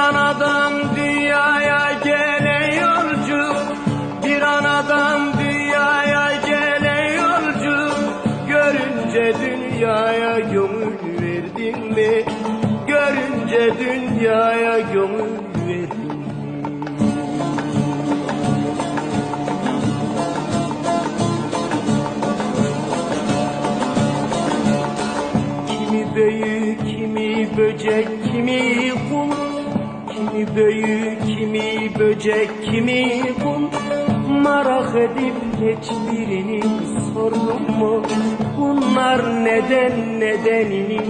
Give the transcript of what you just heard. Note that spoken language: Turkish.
anadan dünyaya gelen yolcu Bir anadan dünyaya gelen yolcu Görünce dünyaya gömül verdin mi? Görünce dünyaya gömül verdin mi? Kimi böcek, kimi kuş Kimi büyük, kimi böcek, kimi kum Merak edip hiçbirini sordum mu? Bunlar neden nedenini